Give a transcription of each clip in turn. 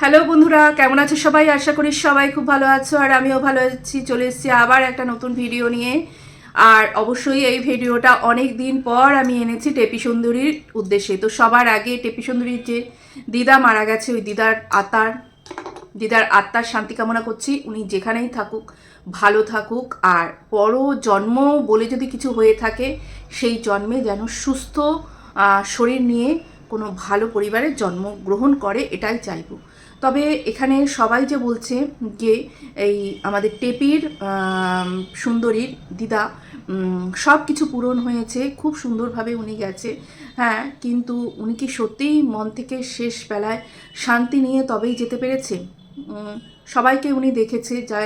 Hello বন্ধুরা, কেমন আছো সবাই? আশা করি সবাই খুব ভালো আছো আর আমিও ভালো আছি। চলে এসেছি আবার একটা নতুন ভিডিও নিয়ে। আর অবশ্যই এই ভিডিওটা অনেক দিন পর আমি এনেছি টেপি সুন্দরীর উদ্দেশ্যে। তো সবার আগে টেপি সুন্দরীর যে দিদা মারা গেছে, ওই দিদার আত্মার দিদার আত্মার শান্তি কামনা করছি। উনি যেখানেই থাকুক, ভালো থাকুক। আর পর জন্ম বলে যদি কিছু হয়ে থাকে, সেই জন্মে যেন সুস্থ শরীর নিয়ে কোনো ভালো পরিবারে জন্মগ্রহণ করে, এটাই চাইব। তবে এখানে সবাই যে বলছে যে এই আমাদের টেপির সুন্দরীর দিদা সব কিছু পূরণ হয়েছে, খুব সুন্দরভাবে উনি গেছে। হ্যাঁ কিন্তু উনি কি সত্যিই মন থেকে শেষ বেলায় শান্তি নিয়ে তবেই যেতে পেরেছে? সবাইকে উনি দেখেছে, যা,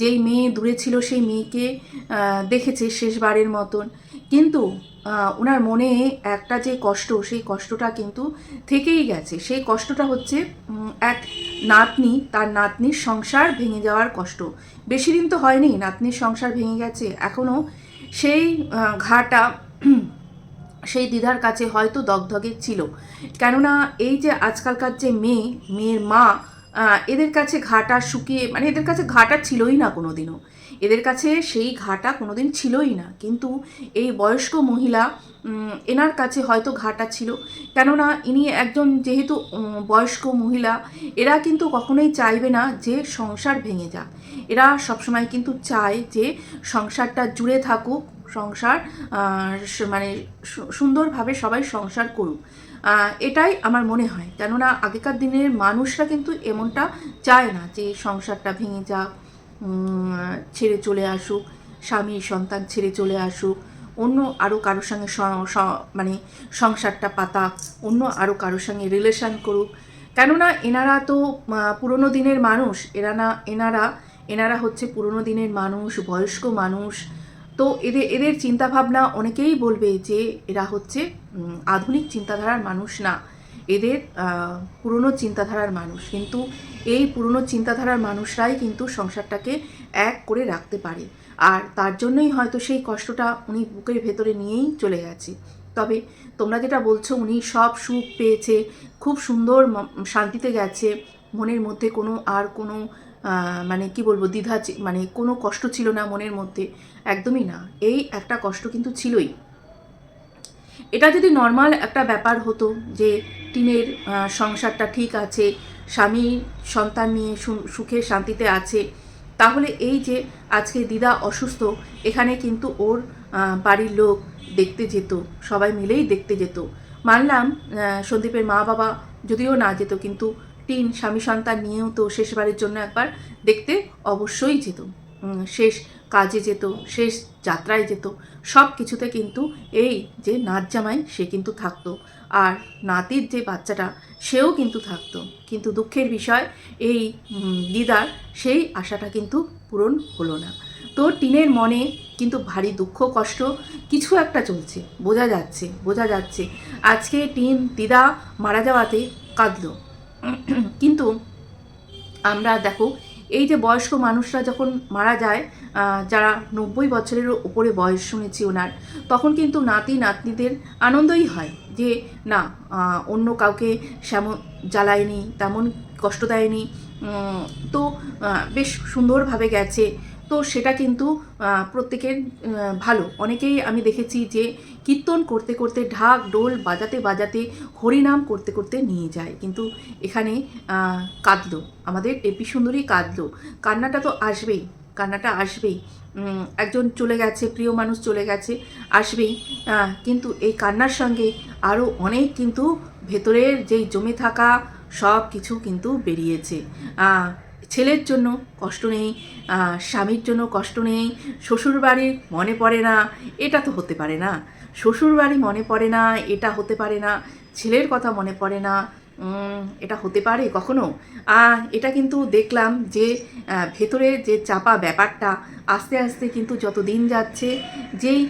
যেই মেয়ে দূরে ছিল সেই মেয়েকে দেখেছে শেষবারের মতন। কিন্তু ওনার মনে একটা যে কষ্ট, সেই কষ্টটা কিন্তু থেকেই গেছে। সেই কষ্টটা হচ্ছে এক নাতনি, তার নাতনির সংসার ভেঙে যাওয়ার কষ্ট। বেশি দিন তো হয়নি, নাতনির সংসার ভেঙে গেছে। এখনও সেই ঘাটা সেই দিদার কাছে হয়তো দগধগে ছিল। কেননা এই যে আজকালকার যে মেয়ে, মেয়ের মা এদের কাছে ঘাটা শুকিয়ে মানে এদের কাছে ঘাটা ছিলই না কোনো দিনও এদের কাছে সেই ঘাটা কোনোদিন ছিলই না। কিন্তু এই বয়স্ক মহিলা এনার কাছে হয়তো ঘাটা ছিল। কেননা ইনি একজন যেহেতু বয়স্ক মহিলা, এরা কিন্তু কখনোই চাইবে না যে সংসার ভেঙে যাক। এরা সবসময় কিন্তু চায় যে সংসারটা জুড়ে থাকুক, সংসার মানে সুন্দরভাবে সবাই সংসার করুক। এটাই আমার মনে হয়। কেননা আগেকার দিনের মানুষরা কিন্তু এমনটা চায় না যে সংসারটা ভেঙে যাক। ছেড়ে চলে আসুক, স্বামী, সন্তান ছেড়ে চলে আসুক, অন্য আরও কারোর সঙ্গে মানে সংসারটা পাতাক অন্য আরও কারোর সঙ্গে রিলেশন করুক। কেননা এনারা তো পুরনো দিনের মানুষ, এরা না, এনারা এনারা হচ্ছে পুরনো দিনের মানুষ, বয়স্ক মানুষ। তো এদের এদের চিন্তাভাবনা অনেকেই বলবে যে এরা হচ্ছে আধুনিক চিন্তাধারার মানুষ না। এদের পুরনো চিন্তাধারার মানুষ। কিন্তু এই পুরনো চিন্তাধারার মানুষরাই কিন্তু সংসারটাকে এক করে রাখতে পারে। আর তার জন্যই হয়তো সেই কষ্টটা উনি বুকের ভেতরে নিয়েই চলে গেছে। তবে তোমরা যেটা বলছো, উনি সব সুখ পেয়েছে, খুব সুন্দর শান্তিতে গেছে। মনের মধ্যে কোনো আর কোনো মানে কি বলব, দ্বিধা মানে কোনো কষ্ট ছিল না মনের মধ্যে। একদমই না। এই একটা কষ্ট কিন্তু ছিলই। এটা যদি নর্মাল একটা ব্যাপার হতো যে টিনের সংসারটা ঠিক আছে, স্বামী সন্তান নিয়ে সুখে শান্তিতে আছে, তাহলে এই যে আজকে দিদা অসুস্থ, এখানে কিন্তু ওর বাড়ির লোক দেখতে যেত, সবাই মিলেই দেখতে যেত। মানলাম সন্দীপের মা বাবা যদিও না যেত, কিন্তু টিন স্বামী সন্তান নিয়েও তো শেষবারের জন্য একবার দেখতে অবশ্যই যেত। শেষ কাজে যেত, শেষ যাত্রায় যেত, সব কিছুতে কিন্তু এই যে নাচ জামাই, সে কিন্তু থাকতো। আর নাতির যে বাচ্চাটা, সেও কিন্তু থাকতো। কিন্তু দুঃখের বিষয়, এই দিদার সেই আশাটা কিন্তু পূরণ হলো না। তো টিনের মনে কিন্তু ভারী দুঃখ, কষ্ট কিছু একটা চলছে, বোঝা যাচ্ছে বোঝা যাচ্ছে। আজকে টিন, দিদা মারা যাওয়াতে কাঁদলো। কিন্তু আমরা দেখো এই যে বয়স্ক মানুষরা যখন মারা যায় যারা নব্বই বছরের ওপরে বয়স শুনেছি ওনার, তখন কিন্তু নাতি নাতনিদের আনন্দই হয় যে, না অন্য কাউকে সেমন জ্বালায়নি, তেমন কষ্ট দেয়নি। তো বেশ সুন্দরভাবে গেছে। তো সেটা কিন্তু প্রত্যেকের ভালো। অনেকেই আমি দেখেছি যে কীর্তন করতে করতে ঢাক ডোল বাজাতে বাজাতে হরিনাম করতে করতে নিয়ে যায়। কিন্তু এখানে কাঁদলো। আমাদের টেপি সুন্দরী কাঁদলো। কান্নাটা তো আসবেই, কান্নাটা আসবেই। একজন চলে গেছে, প্রিয় মানুষ চলে গেছে, আসবেই। কিন্তু এই কান্নার সঙ্গে আরও অনেক কিন্তু ভেতরের যেই জমে থাকা সব কিছু কিন্তু বেরিয়েছে। ছেলের জন্য কষ্ট নেই স্বামীর জন্য কষ্ট নেই, শ্বশুরবাড়ি মনে পড়ে না, এটা তো হতে পারে না। শ্বশুরবাড়ি মনে পড়ে না, এটা হতে পারে না। ছেলের কথা মনে পড়ে না এটা হতে পারে কখনো? এটা কিন্তু দেখলাম যে ভেতরে যে চাপা ব্যাপারটা, আস্তে আস্তে কিন্তু যত দিন যাচ্ছে, যেই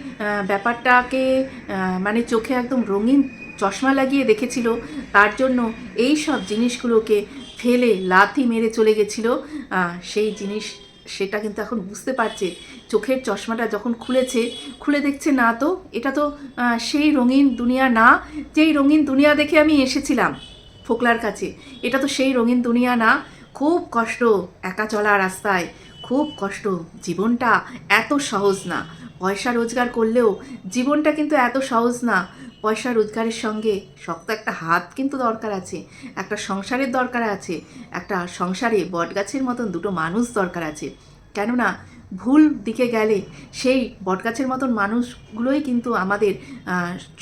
ব্যাপারটাকে মানে চোখে একদম রঙিন চশমা লাগিয়ে দেখেছিল, তার জন্য এই সব জিনিসগুলোকে ফেলে লাথি মেরে চলে গেছিল। সেই জিনিস সেটা কিন্তু এখন বুঝতে পারছে। চোখের চশমাটা যখন খুলেছে, খুলে দেখছে, না তো, এটা তো সেই রঙিন দুনিয়া না, যেই রঙিন দুনিয়া দেখে আমি এসেছিলাম ফোকলার কাছে। এটা তো সেই রঙিন দুনিয়া না। খুব কষ্ট একা চলা রাস্তায়, খুব কষ্ট। জীবনটা এত সহজ না। পয়সা রোজগার করলেও জীবনটা কিন্তু এত সহজ না। পয়সা রোজগারের সঙ্গে শক্ত একটা হাত কিন্তু দরকার আছে, একটা সংসারের দরকার আছে, একটা সংসারে বটগাছের মতন দুটো মানুষ দরকার আছে। কেননা ভুল দিকে গেলে সেই বটগাছের মতন মানুষগুলোই কিন্তু আমাদের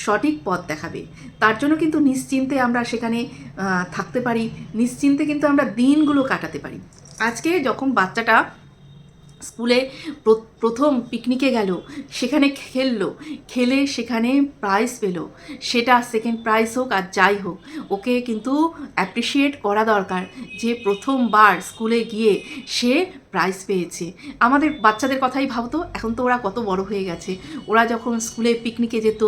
সঠিক পথ দেখাবে। তার জন্য কিন্তু নিশ্চিন্তে আমরা সেখানে থাকতে পারি, নিশ্চিন্তে কিন্তু আমরা দিনগুলো কাটাতে পারি। আজকে যখন বাচ্চাটা স্কুলে প্রথম পিকনিকে গেল, সেখানে খেললো, খেলে সেখানে প্রাইজ পেল। সেটা সেকেন্ড প্রাইজ হোক আর যাই হোক, ওকে কিন্তু অ্যাপ্রিসিয়েট করা দরকার যে প্রথমবার স্কুলে গিয়ে সে প্রাইজ পেয়েছে। আমাদের বাচ্চাদের কথাই ভাবতো, এখন তো ওরা কত বড় হয়ে গেছে। ওরা যখন স্কুলে পিকনিকে যেত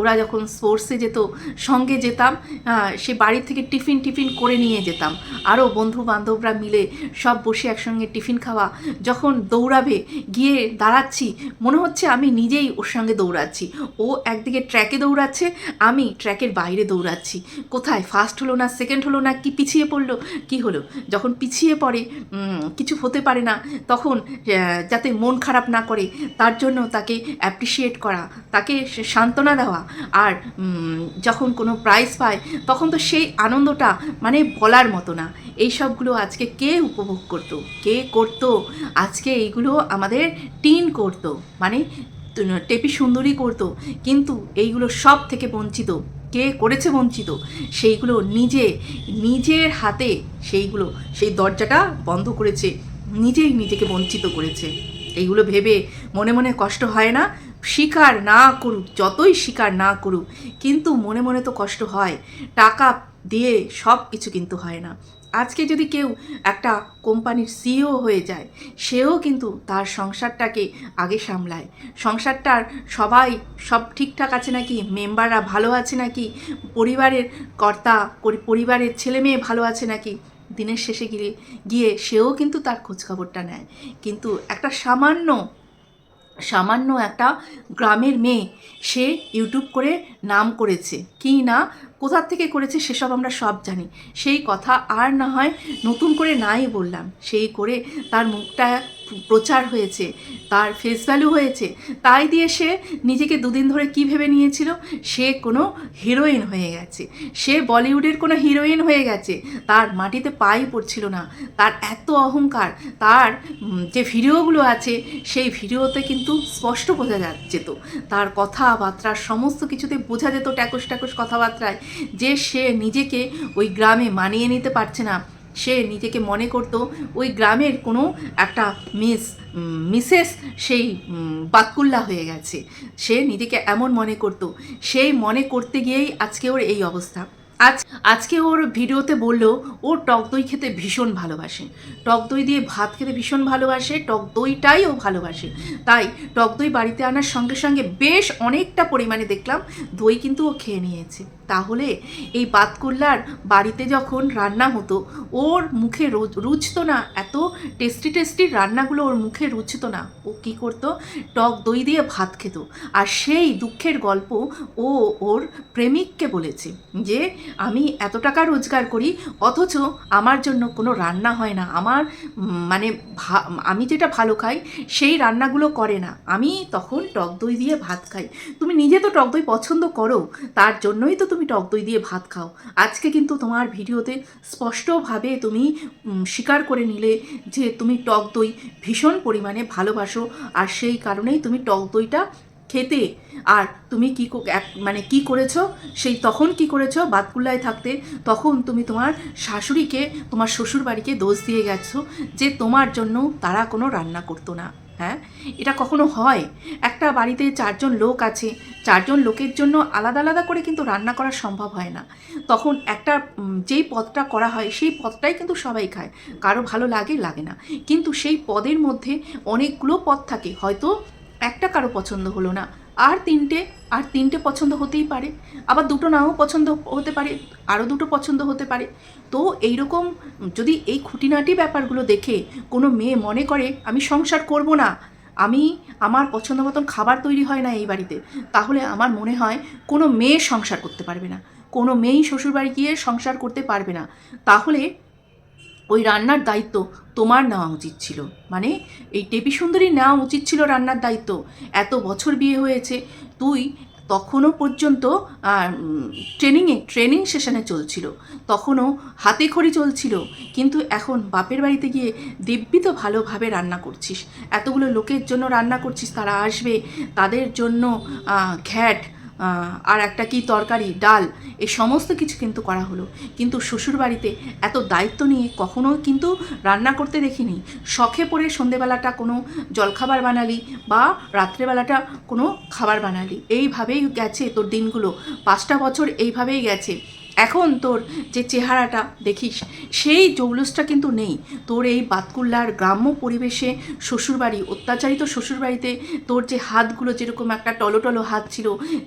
ওরা যখন স্পোর্টসে যেত, সঙ্গে যেতাম সে বাড়ি থেকে টিফিন টিফিন করে নিয়ে যেতাম। আরও বন্ধু বান্ধবরা মিলে সব বসে একসঙ্গে টিফিন খাওয়া। যখন দৌড়াবে, গিয়ে দাঁড়াচ্ছি, মনে হচ্ছে আমি নিজেই ওর সঙ্গে দৌড়াচ্ছি। ও একদিকে ট্র্যাকে দৌড়াচ্ছে, আমি ট্র্যাকের বাইরে দৌড়াচ্ছি। কোথায় ফার্স্ট হলো না সেকেন্ড হলো না, কি পিছিয়ে পড়ল, কি হলো? যখন পিছিয়ে পড়ে কিছু হতে পারে না, তখন যাতে মন খারাপ না করে, তার জন্য তাকে অ্যাপ্রিসিয়েট করা, তাকে সান্ত্বনা দেওয়া আর যখন কোনো প্রাইজ পায়, তখন তো সেই আনন্দটা মানে বলার মতো না। এই সবগুলো আজকে কে উপভোগ করতো? কে করতো? আজকে এইগুলো আমাদের টিন করতো। মানে টেপি সুন্দরী করতো। কিন্তু এইগুলো সব থেকে বঞ্চিত। কে করেছে বঞ্চিত? সেইগুলো নিজে, নিজের হাতে সেইগুলো, সেই দরজাটা বন্ধ করেছে। নিজেই নিজেকে বঞ্চিত করেছে। এইগুলো ভেবে মনে মনে কষ্ট হয় না? স্বীকার না করুক, যতই স্বীকার না করুক, কিন্তু মনে মনে তো কষ্ট হয়। টাকা দিয়ে সব কিছু কিন্তু হয় না। আজকে যদি কেউ একটা কোম্পানির সিইও হয়ে যায়, সেও কিন্তু তার সংসারটাকে আগে সামলায়। সংসারটার সবাই, সব ঠিকঠাক আছে নাকি? মেম্বাররা ভালো আছে নাকি? পরিবারের কর্তা পরিবারের ছেলে মেয়ে ভালো আছে নাকি? দিনের শেষে গিয়ে গিয়ে সেও কিন্তু তার খোঁজখবরটা নেয়। কিন্তু একটা সামান্য সামান্য একটা গ্রামের মেয়ে সে ইউটিউব করে নাম করেছে। কি না কোথার থেকে করেছে সেসব আমরা সব জানি। সেই কথা আর না হয় নতুন করে নাই বললাম। সেই করে তার মুখটা প্রচার হয়েছে, তার ফেস ভ্যালু হয়েছে। তাই দিয়ে সে নিজেকে দুদিন ধরে কি ভেবে নিয়েছিল? সে কোনো হিরোইন হয়ে গেছে। সে বলিউডের কোনো হিরোইন হয়ে গেছে। তার মাটিতে পাই পড়ছিল না। তার এত অহংকার, তার যে ভিডিওগুলো আছে, সেই ভিডিওতে কিন্তু স্পষ্ট বোঝা যা- যেত তার কথাবার্তার সমস্ত কিছুতে বোঝা যেত ট্যাকস ট্যাকস কথাবার্তায় যে সে নিজেকে ওই গ্রামে মানিয়ে নিতে পারছে না। সে নিজেকে মনে করত ওই গ্রামের কোনো একটা মিস, মিসেস সেই বাতকুল্লা হয়ে গেছে। সে নিজেকে এমন মনে করত। সেই মনে করতে গিয়েই আজকে ওর এই অবস্থা। আজ আজকে ওর ভিডিওতে বলল, ও টক দই খেতে ভীষণ ভালোবাসে। টক দই দিয়ে ভাত খেতে ভীষণ ভালোবাসে, টক দইটাই ও ভালোবাসে। তাই টক দই বাড়িতে আনার সঙ্গে সঙ্গে বেশ অনেকটা পরিমাণে দেখলাম, দই কিন্তু ও খেয়ে নিয়েছে। তাহলে এই বাতকুল্লার বাড়িতে যখন রান্না হতো, ওর মুখে রুচতো না, এত টেস্টি টেস্টি রান্নাগুলো ওর মুখে রুচতো না। ও কি করতো? টক দই দিয়ে ভাত খেত। আর সেই দুঃখের গল্প ও ওর প্রেমিককে বলেছে যে, আমি এত টাকা রোজগার করি, অথচ আমার জন্য কোনো রান্না হয় না। আমার মানে আমি যেটা ভালো খাই, সেই রান্নাগুলো করে না। আমি তখন টক দই দিয়ে ভাত খাই। তুমি নিজে তো টক দই পছন্দ করো। তার জন্যই তো তুমি টক দই দিয়ে ভাত খাও। আজকে কিন্তু তোমার ভিডিওতে স্পষ্টভাবে তুমি স্বীকার করে নিলে যে তুমি টক দই ভীষণ পরিমাণে ভালোবাসো আর সেই কারণেই তুমি টক দইটা খেতে। আর তুমি কি মানে কি করেছ? সেই তখন কি করেছ? বাতকুল্লায় থাকতে তখন তুমি তোমার শাশুড়িকে, তোমার শ্বশুর বাড়িকে দোষ দিয়ে গেছো যে তোমার জন্য তারা কোনো রান্না করতো না। হ্যাঁ? এটা কখনো হয়? একটা বাড়িতে চারজন লোক আছে, চারজন লোকের জন্য আলাদা আলাদা করে কিন্তু রান্না করা সম্ভব হয় না। তখন একটা যেই পদটা করা হয়, সেই পদটাই কিন্তু সবাই খায়। কারও ভালো লাগে লাগে না। কিন্তু সেই পদের মধ্যে অনেকগুলো পদ থাকে। হয়তো একটা কারও পছন্দ হলো না। আর তিনটে আর তিনটে পছন্দ হতেই পারে। আবার দুটো নাও পছন্দ হতে পারে আরও দুটো পছন্দ হতে পারে। তো এইরকম যদি এই খুঁটিনাটি ব্যাপারগুলো দেখে কোনো মেয়ে মনে করে, আমি সংসার করব না, আমি আমার পছন্দ মতন খাবার তৈরি হয় না এই বাড়িতে, তাহলে আমার মনে হয় কোনো মেয়ে সংসার করতে পারবে না। কোনো মেয়েই শ্বশুরবাড়ি গিয়ে সংসার করতে পারবে না। তাহলে ওই রান্নার দায়িত্ব তোমার নেওয়া উচিত ছিল। মানে এই টেপি সুন্দরী নেওয়া উচিত ছিল রান্নার দায়িত্ব। এত বছর বিয়ে হয়েছে, তুই তখনও পর্যন্ত ট্রেনিংয়ে, ট্রেনিং সেশনে চলছিল। তখনও হাতে খড়ি চলছিল। কিন্তু এখন বাপের বাড়িতে গিয়ে দিব্যি তো ভালোভাবে রান্না করছিস। এতগুলো লোকের জন্য রান্না করছিস, তারা আসবে। তাদের জন্য ঘ্যাট আর একটা কি তরকারি, ডাল, এ সমস্ত কিছু কিন্তু করা হলো। কিন্তু শ্বশুরবাড়িতে এত দায়িত্ব নিয়ে কখনো কিন্তু রান্না করতে দেখিনি। শখে পড়ে সন্ধেবেলাটা কোনো জলখাবার বানালি বা রাত্রেবেলাটা কোনো খাবার বানালি। এইভাবেই গেছে তোর দিনগুলো। পাঁচটা বছর এইভাবেই গেছে। এখন তোর যে চেহারাটা দেখিস, সেই জৌলসটা কিন্তু নেই। তোর এই বাতকুল্লার গ্রাম্য পরিবেশে শ্বশুরবাড়ি, অত্যাচারিত শ্বশুরবাড়িতে তোর যে হাতগুলো যেরকম একটা টলো হাত ছিল,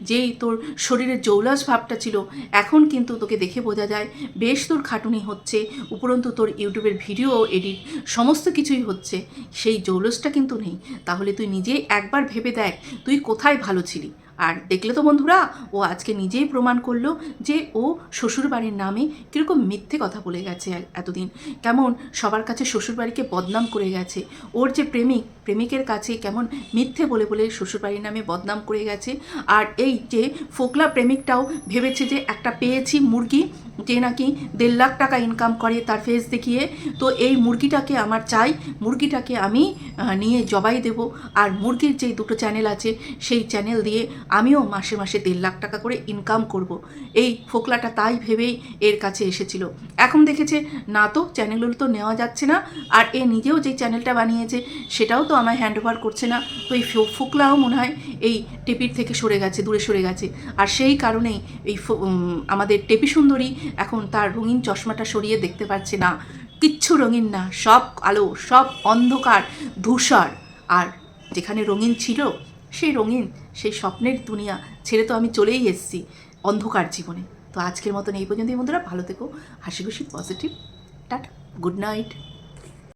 যেই তোর শরীরের জৌলস ভাবটা ছিল, এখন কিন্তু তোকে দেখে বোঝা যায়, বেশ তোর খাটুনি হচ্ছে, উপরন্তু তোর ইউটিউবের ভিডিও, এডিট, সমস্ত কিছুই হচ্ছে। সেই জৌলসটা কিন্তু নেই। তাহলে তুই নিজেই একবার ভেবে দেখ, তুই কোথায় ভালো ছিলি? আর দেখলে তো বন্ধুরা, ও আজকে নিজেই প্রমাণ করল যে ও শ্বশুরবাড়ির নামে কীরকম মিথ্যে কথা বলে গেছে এতদিন। কেমন সবার কাছে শ্বশুরবাড়িকে বদনাম করে গেছে। ওর যে প্রেমিক, প্রেমিকের কাছে কেমন মিথ্যে বলে বলে শ্বশুরবাড়ির নামে বদনাম করে গেছে। আর এই যে ফোকলা প্রেমিকটাও ভেবেছে যে একটা পেয়েছি মুরগি যে নাকি দেড় লাখ টাকা ইনকাম করে তার ফেস দেখিয়ে, তো এই মুরগিটাকে আমার চাই, মুরগিটাকে আমি নিয়ে জবাই দেব। আর মুরগির যেই দুটো চ্যানেল আছে, সেই চ্যানেল দিয়ে আমিও মাসে মাসে দেড় লাখ টাকা করে ইনকাম করব। এই ফোকলাটা তাই ভেবেই এর কাছে এসেছিল। এখন দেখেছে, না তো চ্যানেলগুলো তো নেওয়া যাচ্ছে না, আর এ নিজেও যে চ্যানেলটা বানিয়েছে, সেটাও তো আমায় হ্যান্ড ওভার করছে না। তো এই ফোকলাও মনে হয় এই টেপির থেকে সরে গেছে, দূরে সরে গেছে। আর সেই কারণেই এই আমাদের টেপি সুন্দরী এখন তার রঙিন চশমাটা সরিয়ে দেখতে পাচ্ছে না। কিচ্ছু রঙিন না, সব আলো সব অন্ধকার, ধূসর। আর যেখানে রঙিন ছিল, সেই রঙিন, সেই স্বপ্নের দুনিয়া ছেড়ে তো আমি চলেই এসেছি অন্ধকার জীবনে। তো আজকের মতন এই পর্যন্তই বন্ধুরা, ভালো থেকো, হাসি খুশি, পজিটিভ, টাটা, গুড নাইট।